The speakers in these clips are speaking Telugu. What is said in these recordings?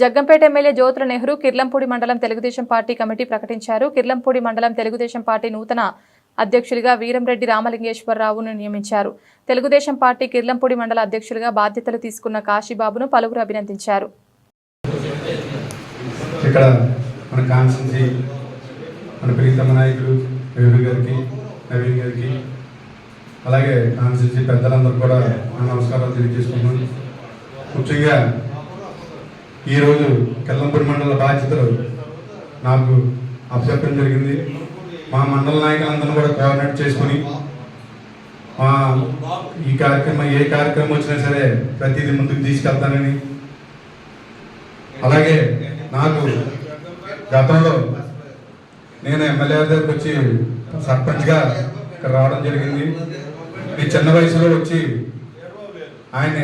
జగ్గంపేట ఎమ్మెల్యే జ్యోతుల నెహ్రూ కిర్లంపూడి మండలం తెలుగుదేశం పార్టీ కమిటీ ప్రకటించారు. కిర్లంపూడి మండలం తెలుగుదేశం పార్టీ నూతన అధ్యక్షులుగా వీరంరెడ్డి రామలింగేశ్వరరావును నియమించారు. తెలుగుదేశం పార్టీ కిర్లంపూడి మండల అధ్యక్షులుగా బాధ్యతలు తీసుకున్న కాశీబాబును పలువురు అభినందించారు. ఇక్కడ మన మన ప్రీతమ గారికి నవీన్ గారికి అలాగే కాన్స్టెన్సీ పెద్దలందరూ కూడా నమస్కారాలు తెలియజేసుకున్నాను ముఖ్యంగా ఈరోజు కెల్లంపూడి మండల బాధ్యతలు నాకు అప్పచెప్పడం జరిగింది. మా మండల నాయకులందరూ కూడా కోఆర్డినేట్ చేసుకుని మా ఈ కార్యక్రమం ఏ కార్యక్రమం వచ్చినా సరే ప్రతిదీ ముందుకు తీసుకెళ్తానని. అలాగే నాకు గతంలో నేను ఎమ్మెల్యే దగ్గరకు వచ్చి సర్పంచ్గా ఇక్కడ రావడం జరిగింది. ఈ చిన్న వయసులో వచ్చి ఆయన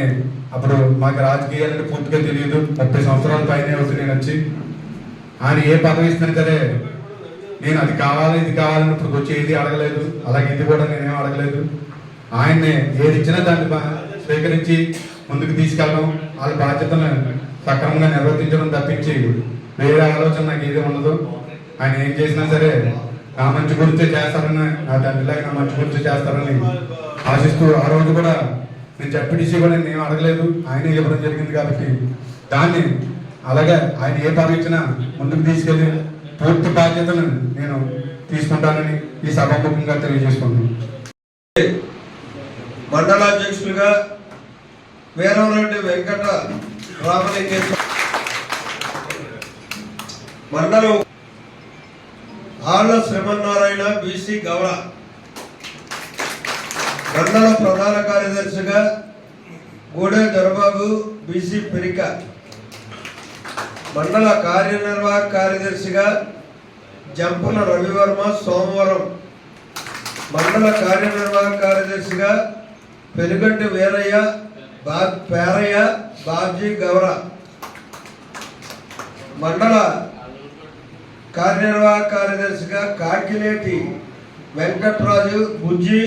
అప్పుడు మాకు రాజకీయాలు పూర్తిగా తెలియదు. ముప్పై సంవత్సరాల పైన వచ్చి నేను వచ్చి. ఆయన ఏ పదవి ఇస్తున్నాను సరే నేను అది కావాలి ఇది కావాలని ఇప్పుడు వచ్చి ఏది అడగలేదు. అలాగే ఇది కూడా నేనేం అడగలేదు. ఆయన్ని ఏది ఇచ్చినా దాన్ని స్వీకరించి ముందుకు తీసుకెళ్ళడం వాళ్ళ బాధ్యతను సక్రమంగా నిర్వర్తించడం తప్పించి వేరే ఆలోచన నాకు ఏది ఉండదు. ఆయన ఏం చేసినా సరే నా మంచి గురించే చేస్తారని నా తండ్రిలాగా నా మంచి గురించే చేస్తారని ఆశిస్తూ ఆ రోజు కూడా నేను చెప్పిడిసి కూడా నేను అడగలేదు. ఆయనే ఇవ్వడం జరిగింది కాబట్టి దాన్ని అలాగే ఆయన ఏ పదవి ఇచ్చినా ముందుకు తీసుకెళ్ళి పూర్తి బాధ్యతను నేను తీసుకుంటానని ఈ సభాముఖంగా తెలియజేసుకుంటున్నాను. మండలాధ్యక్షులుగా వీరంరెడ్డి వెంకట రామలింగేశ్వర మండలం ఆళ్ళ శ్రీమన్నారాయణ బీసీ గౌడ మండల ప్రధాన కార్యదర్శిగా గూడే దొరబాబు బీసీ పెరిక. మండల కార్యనిర్వాహక కార్యదర్శిగా జంపల రవివర్మ సోమవరం. మండల కార్యనిర్వాహక కార్యదర్శిగా పెనుగంటి వీరయ్య బా పేరయ్య బాబ్జీ గౌర. మండల కార్యనిర్వాహక కార్యదర్శిగా కాకినేటి వెంకట్రాజు బుజ్జి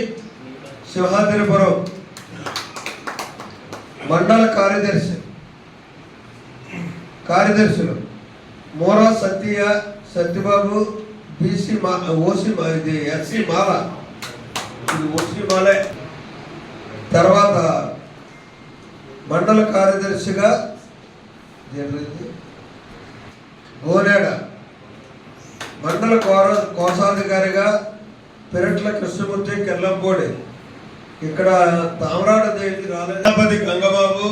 సింహాద్రిపురం మండల కార్యదర్శి కార్యదర్శులు మోరా సత్య సత్యబాబు బీసీ మా ఓసీ ఇది ఎస్సీ మాల. ఇది ఓసీ మాలే. తర్వాత మండల కార్యదర్శిగా గోనేడ మండల కోశాధికారిగా పెరట్ల కృష్ణమూర్తి కెల్లంపూడి. ఇక్కడ తామరాడ దేవి రాలేదు. గంగబాబు